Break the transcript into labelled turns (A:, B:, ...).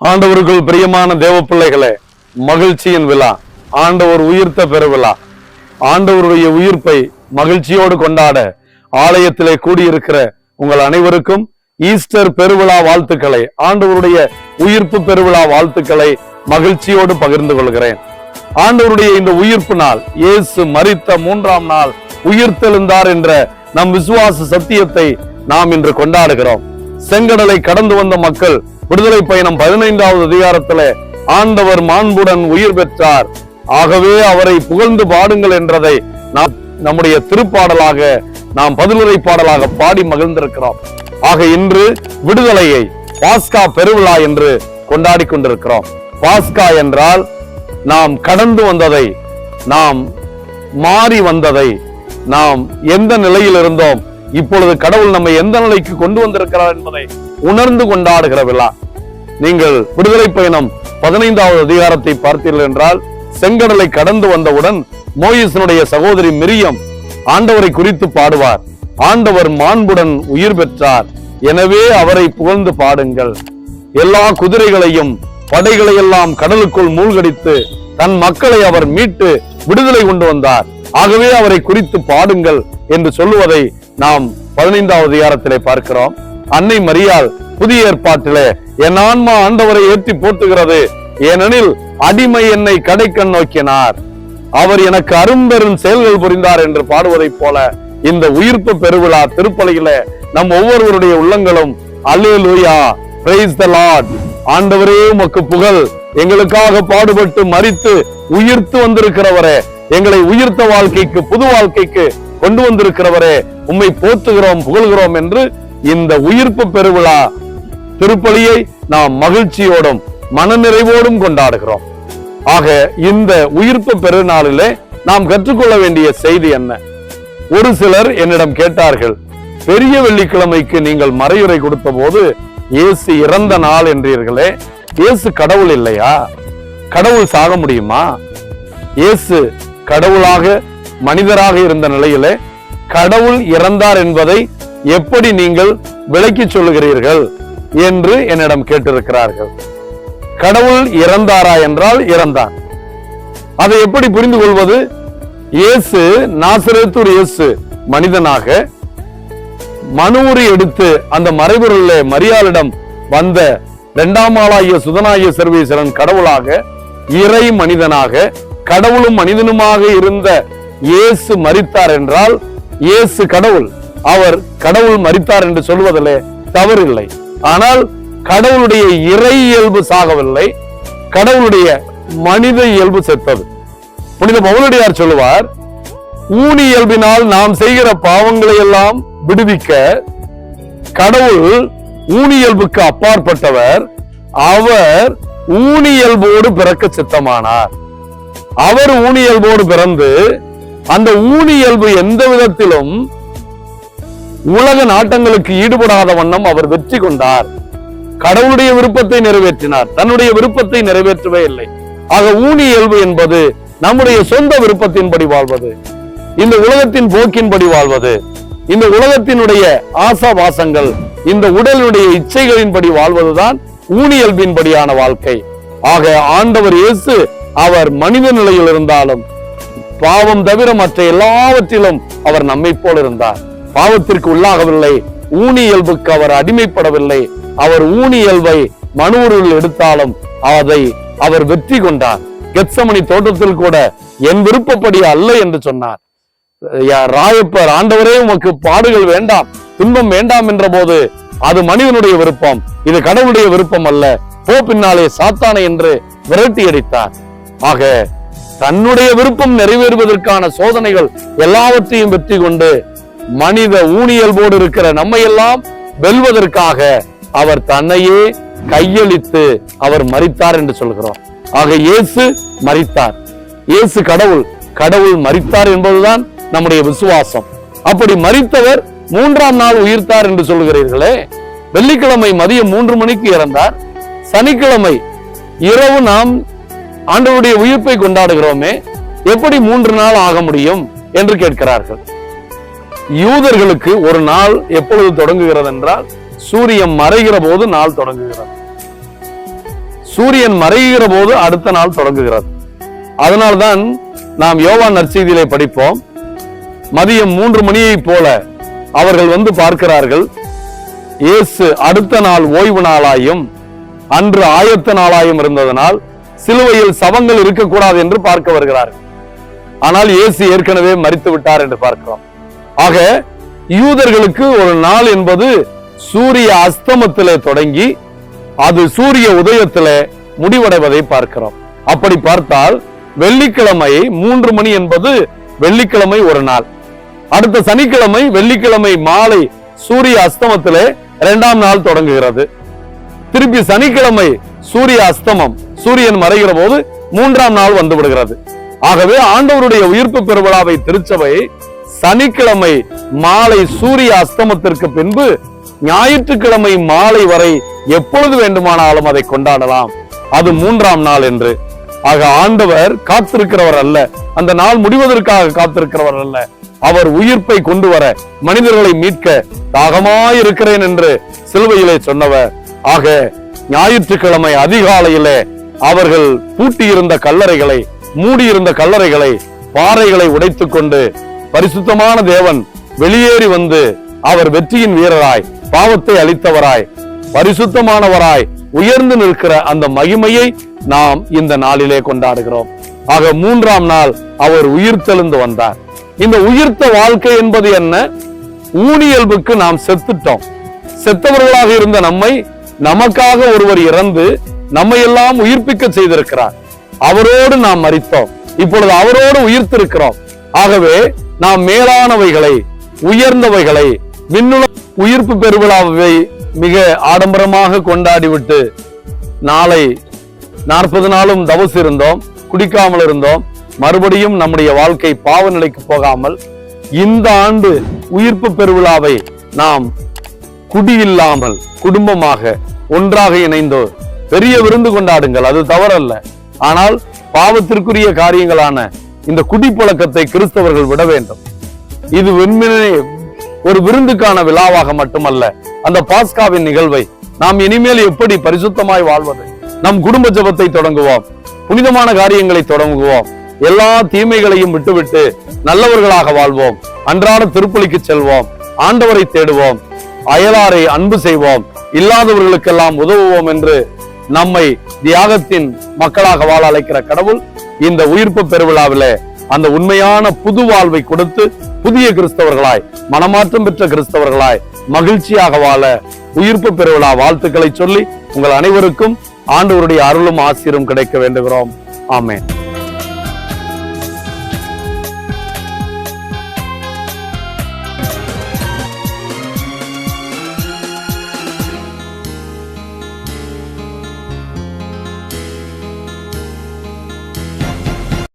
A: ஆண்டவருக்குள் பிரியமான தேவ பிள்ளைகளே மகிழ்ச்சியின் விழா ஆண்டவர் உயிர்த்த பெருவிழா. ஆண்டவருடைய உயிர்ப்பை மகிழ்ச்சியோடு கொண்டாட ஆலயத்திலே கூடியிருக்கிற உங்கள் அனைவருக்கும் ஈஸ்டர் பெருவிழா வாழ்த்துக்களை ஆண்டவருடைய உயிர்ப்பு பெருவிழா வாழ்த்துக்களை மகிழ்ச்சியோடு பகிர்ந்து கொள்கிறேன். ஆண்டவருடைய இந்த உயிர்ப்பு நாள் இயேசு மரித்த மூன்றாம் நாள் உயிர்த்தெழுந்தார் என்ற நம் விசுவாச சத்தியத்தை நாம் இன்று கொண்டாடுகிறோம். செங்கடலை கடந்து வந்த மக்கள் விடுதலை பயணம் பதினைந்தாவது அதிகாரத்திலே ஆண்டவர் மாண்புடன் உயிர் பெற்றார். ஆகவே அவரை புகழ்ந்து பாடுங்கள் என்றதை நாம் நம்முடைய திருப்பாடலாக நாம் பதிலுரை பாடலாக பாடி மகிழ்ந்திருக்கிறோம். ஆக இன்று விடுதலையை பாஸ்கா பெருவிழா என்று கொண்டாடி கொண்டிருக்கிறோம். பாஸ்கா என்றால் நாம் கடந்து வந்ததை நாம் மாறி வந்ததை நாம் எந்த நிலையில் இருந்தோம் இப்பொழுது கடவுள் நம்மை எந்த நிலைக்கு கொண்டு வந்திருக்கிறார் என்பதை உணர்ந்து கொண்டாடுகிற விழா. நீங்கள் விடுதலை பயணம் பதினைந்தாவது அதிகாரத்தை பார்த்தீர்கள் என்றால் செங்கடலை கடந்து வந்தவுடன் மோயிசனுடைய சகோதரி மிரியம் ஆண்டவரை குறித்து பாடுவார். ஆண்டவர் மாண்புடன் உயிர் பெற்றார். எனவே அவரை புகழ்ந்து பாடுங்கள். எல்லா குதிரைகளையும் படைகளை எல்லாம் கடலுக்குள் மூழ்கடித்து தன் மக்களை அவர் மீட்டு விடுதலை கொண்டு வந்தார். ஆகவே அவரை குறித்து பாடுங்கள் என்று சொல்லுவதை நாம் பதினைந்தாவது அதிகாரத்திலே பார்க்கிறோம். அன்னை மரியால் புதிய ஏற்பாட்டிலே என் ஆன்மா ஆண்டவரை ஏற்றி போட்டுகிறது ஏனெனில் அடிமை என்னை கடைக்கண் நோக்கினார். அவர் எனக்கு அரும்பெரும் செயல்கள் புரிந்தார் என்று பாடுவதைப் போல இந்த உயிர்ப்பு பெருவிழா திருப்பலையில நம் ஒவ்வொருவருடைய உள்ளங்களும் அல்லேலூயா பிரைஸ் த லார்ட் ஆண்டவரே உமக்கு புகழ். எங்களுக்காக பாடுபட்டு மறித்து உயிர்த்து வந்திருக்கிறவரே எங்களை உயிர்த்த வாழ்க்கைக்கு புது வாழ்க்கைக்கு கொண்டு வந்திருக்கிறவரே உம்மை போத்துகிறோம் புகழ்கிறோம் என்று இந்த உயிர்ப்பு பெருவிழா திருப்பலியை நாம் மகிழ்ச்சியோடும் மனநிறைவோடும் கொண்டாடுகிறோம். ஆக இந்த உயிர்ப்பு பெருநாளிலே நாம் கற்றுக்கொள்ள வேண்டிய செய்தி என்ன? ஒரு சிலர் என்னிடம் கேட்டார்கள் பெரிய வெள்ளிக்கிழமைக்கு நீங்கள் மறையுரை கொடுத்த போது இயேசு இறந்த நாள் என்றீர்களே இயேசு கடவுள் இல்லையா? கடவுள் சாக முடியுமா? இயேசு கடவுளாக மனிதராக இருந்த நிலையிலே கடவுள் இறந்தார் என்பதை எப்படி நீங்கள் விளக்கி சொல்லுகிறீர்கள் என்று என்னிடம் கேட்டிருக்கிறார்கள். கடவுள் இறந்தாரா என்றால் இறந்தார் அதை எப்படி புரிந்து கொள்வது? இயேசு நாசரேத்தூர் இயேசு மனிதனாக மனுவுரி எடுத்து அந்த மறைபொருள மரியாளிடம் வந்த இரண்டாம் ஆளாகிய சுதனாகிய சர்வீஸ்வரன் கடவுளாக இறை மனிதனாக கடவுளும் மனிதனுமாக இருந்த இயேசு மறித்தார் என்றால் இயேசு கடவுள். அவர் கடவுள் மறித்தார் என்று சொல்வதிலே தவறில்லை. ஆனால் கடவுளுடைய இறை இயல்பு சாகவில்லை. கடவுளுடைய மனித இயல்பு செத்தது. புனித பவுலடியார் சொல்லுவார் ஊனி இயல்பினால் நாம் செய்கிற பாவங்களை எல்லாம் விடுவிக்க கடவுள் ஊனியல்புக்கு அப்பாற்பட்டவர். அவர் ஊனியல்போடு பிறக்க சித்தமானார். அவர் ஊனியல்போடு பிறந்து அந்த ஊனியல்பு எந்த விதத்திலும் உலக நாட்டங்களுக்கு ஈடுபடாத வண்ணம் அவர் வெற்றி கொண்டார். கடவுளுடைய விருப்பத்தை நிறைவேற்றினார். தன்னுடைய விருப்பத்தை நிறைவேற்றவே இல்லை. ஆக ஊனி இயல்பு என்பது நம்முடைய சொந்த விருப்பத்தின்படி வாழ்வது இந்த உலகத்தின் போக்கின்படி வாழ்வது இந்த உலகத்தினுடைய ஆசாவாசங்கள் இந்த உடலினுடைய இச்சைகளின்படி வாழ்வதுதான் ஊனியல்பின்படியான வாழ்க்கை. ஆக ஆண்டவர் இயேசு அவர் மனித நிலையில் இருந்தாலும் பாவம் தவிர மற்ற எல்லாவற்றிலும் அவர் நம்மை போல இருந்தார். பாவத்திற்கு உள்ளாகவில்லை. ஊனியல்புக்கு அவர் அடிமைப்படவில்லை. அவர் ஊனியல்வை இயல்பை எடுத்தாலும் அதை அவர் வெற்றி கொண்டார். கெத்சமணி தோட்டத்தில் கூட என் விருப்பப்படி அல்ல என்று சொன்னார். ராயப்பர் ஆண்டவரே உமக்கு பாடுகள் வேண்டாம் துன்பம் வேண்டாம் என்ற போது அது மனிதனுடைய விருப்பம் இது கடவுளுடைய விருப்பம் அல்ல. போ பின்னாலே சாத்தானை என்று விரட்டி அடித்தார் ஆக தன்னுடைய விருப்பம் நிறைவேறுவதற்கான சோதனைகள் எல்லாவற்றையும் வெற்றி கொண்டு மனித ஊனியல்போடு இருக்கிற நம்மை எல்லாம் வெல்வதற்காக அவர் தன்னையே கையளித்து அவர் மறித்தார் என்று சொல்கிறோம். ஆக இயேசு மறித்தார். இயேசு கடவுள் கடவுள் மறித்தார் என்பதுதான் நம்முடைய விசுவாசம். அப்படி மறித்தவர் மூன்றாம் நாள் உயிர்த்தார் என்று சொல்கிறீர்களே. வெள்ளிக்கிழமை மதியம் மூன்று மணிக்கு இறந்தார். சனிக்கிழமை இரவு நாம் ஆண்டவருடைய உயிர்ப்பை கொண்டாடுகிறோமே. எப்படி மூன்று நாள் ஆக முடியும் என்று கேட்கிறார்கள். யூதர்களுக்கு ஒரு நாள் எப்பொழுது தொடங்குகிறது என்றால் சூரியன் மறைகிற போது நாள் தொடங்குகிறது. சூரியன் மறைகிற போது அடுத்த நாள் தொடங்குகிறது. அதனால்தான் நாம் யோவான் நற்செய்தியிலே படிப்போம் மதியம் மூன்று மணியைப் போல அவர்கள் வந்து பார்க்கிறார்கள் இயேசு அடுத்த நாள் ஓய்வு நாளாயும் அன்று ஆயத்த நாளாயும் இருந்ததனால் சிலுவையில் சவங்கள் இருக்கக்கூடாது என்று பார்க்க வருகிறார்கள். ஆனால் இயேசு ஏற்கனவே மறித்து விட்டார் என்று பார்க்கிறோம். ஆக யூதர்களுக்கு ஒரு நாள் என்பது சூரிய அஸ்தமத்திலே தொடங்கி அது சூரிய உதயத்திலே முடிவடைவதை பார்க்கிறோம். அப்படி பார்த்தால் வெள்ளிக்கிழமை மூன்று மணி என்பது வெள்ளிக்கிழமை ஒரு நாள். அடுத்த சனிக்கிழமை வெள்ளிக்கிழமை மாலை சூரிய அஸ்தமத்திலே இரண்டாம் நாள் தொடங்குகிறது. திருப்பி சனிக்கிழமை சூரிய அஸ்தமம் சூரியன் மறைகிற போது மூன்றாம் நாள் வந்து விடுகிறது. ஆகவே ஆண்டவருடைய உயிர்ப்பு பெருவிழாவை திருச்சபை சனிக்கிழமை மாலை சூரிய அஸ்தமத்திற்கு பின்பு ஞாயிற்றுக்கிழமை மாலை வரை எப்பொழுது வேண்டுமானாலும் அதை கொண்டாடலாம். அது மூன்றாம் நாள் என்று. ஆக ஆண்டவர் காத்திருக்கிறவர் அல்ல. அந்த நாள் முடிவதற்காக காத்திருக்கிறவர் அல்ல. அவர் உயிர்ப்பை கொண்டு வர மனிதர்களை மீட்க தாகமாயிருக்கிறேன் என்று சிலுவையிலே சொன்னவர். ஆக ஞாயிற்றுக்கிழமை அதிகாலையிலே அவர்கள் பூட்டியிருந்த கல்லறைகளை மூடியிருந்த கல்லறைகளை பாறைகளை உடைத்துக் கொண்டு பரிசுத்தமான தேவன் வெளியேறி வந்து அவர் வெற்றியின் வீரராய் பாவத்தை அளித்தவராய் பரிசுத்தமானவராய் உயர்ந்து நிற்கிற அந்த மகிமையை நாம் இந்த நாளிலே கொண்டாடுகிறோம். ஆக மூன்றாம் நாள் அவர் உயிர்த்தெழுந்து வந்தார். இந்த உயிர்த்த வாழ்க்கை என்பது என்ன? ஊனியல்புக்கு நாம் செத்துட்டோம். செத்தவர்களாக இருந்த நம்மை நமக்காக ஒருவர் இறந்து நம்மை எல்லாம் உயிர்ப்பிக்க செய்திருக்கிறார். அவரோடு நாம் மறித்தோம் இப்பொழுது அவரோடு உயிர்த்திருக்கிறோம். ஆகவே நாம் மேலானவைகளை உயர்ந்தவைகளை விண்ணுல உயிர்ப்பு பெருவிழாவை மிக ஆடம்பரமாக கொண்டாடிவிட்டு நாளை நாற்பது நாளும் தவசு இருந்தோம் குடிக்காமல் இருந்தோம். மறுபடியும் நம்முடைய வாழ்க்கை பாவ நிலைக்கு போகாமல் இந்த ஆண்டு உயிர்ப்பு பெருவிழாவை நாம் குடியில்லாமல் குடும்பமாக ஒன்றாக இணைந்தோ பெரிய விருந்து கொண்டாடுங்கள். அது தவறல்ல. ஆனால் பாவத்திற்குரிய காரியங்களான இந்த குடிப்பழக்கத்தை கிறிஸ்தவர்கள் விட வேண்டும். இது வெண்மினை ஒரு விருந்துக்கான விழாவாக மட்டுமல்ல அந்த பாஸ்காவின் நிகழ்வை நாம் இனிமேல் எப்படி பரிசுத்தமாய் வாழ்வது? நம் குடும்ப ஜெபத்தை தொடங்குவோம் புனிதமான காரியங்களை தொடங்குவோம் எல்லா தீமைகளையும் விட்டுவிட்டு நல்லவர்களாக வாழ்வோம் அன்றாட திருப்பலிக்கு செல்வோம் ஆண்டவரை தேடுவோம் அயலாரை அன்பு செய்வோம் இல்லாதவர்களுக்கெல்லாம் உதவுவோம் என்று நம்மை தியாகத்தின் மக்களாக வாழ அழைக்கிற கடவுள் இந்த உயிர்ப்பு பெருவிழாவில் அந்த உண்மையான புது வாழ்வை கொடுத்து புதிய கிறிஸ்தவர்களாய் மனமாற்றம் பெற்ற கிறிஸ்தவர்களாய் மகிழ்ச்சியாக வாழ உயிர்ப்பு பெருவிழா வாழ்த்துக்களை சொல்லி உங்கள் அனைவருக்கும் ஆண்டவருடைய அருளும் ஆசிரும் கிடைக்க வேண்டுகிறோம். ஆமேன்.